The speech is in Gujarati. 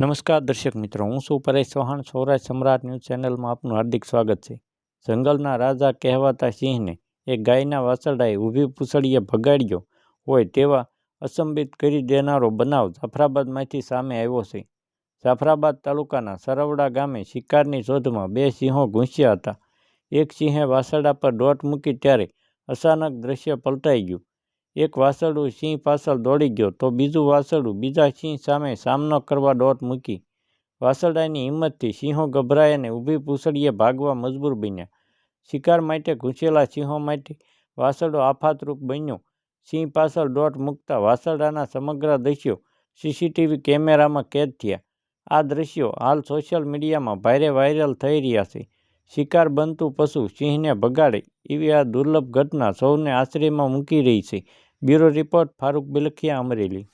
નમસ્કાર દર્શક મિત્રો, હું છું પરેશ ચૌહાણ. સૌરાષ્ટ્ર સમ્રાટ ન્યૂઝ ચેનલમાં આપનું હાર્દિક સ્વાગત છે. જંગલના રાજા કહેવાતા સિંહને એક ગાયના વાસરડાએ ઊભી પૂંછડીએ ભગાડ્યો હોય તેવા અચંબિત કરી દેનારો બનાવ જાફરાબાદમાંથી સામે આવ્યો છે. જાફરાબાદ તાલુકાના સરવડા ગામે શિકારની શોધમાં બે સિંહો ઘૂસ્યા હતા. એક સિંહે વાસરડા પર દોટ મૂકી ત્યારે અચાનક દ્રશ્ય પલટાઈ ગયું. એક વાછરડું સિંહ પાછળ દોડી ગયો તો બીજું વાછરડું બીજા સિંહ સામે સામનો કરવા દોટ મૂકી. વાછરડાની હિંમતથી સિંહો ગભરાઈ અને ઊભી પૂંછડીએ ભાગવા મજબૂર બન્યા. શિકાર માટે ઘૂસેલા સિંહો માટે વાછરડો આફાતરૂપ બન્યો. સિંહ પાછળ દોટ મૂકતા વાછરડાના સમગ્ર દ્રશ્યો સીસીટીવી કેમેરામાં કેદ થયા. આ દ્રશ્યો હાલ સોશિયલ મીડિયામાં ભારે વાયરલ થઈ રહ્યા છે. શિકાર બનતું પશુ સિંહને ભગાડે એવી આ દુર્લભ ઘટના સૌને આશ્ચર્યમાં મૂકી રહી છે. Bureau report Farooq Bilkhiya Amreli.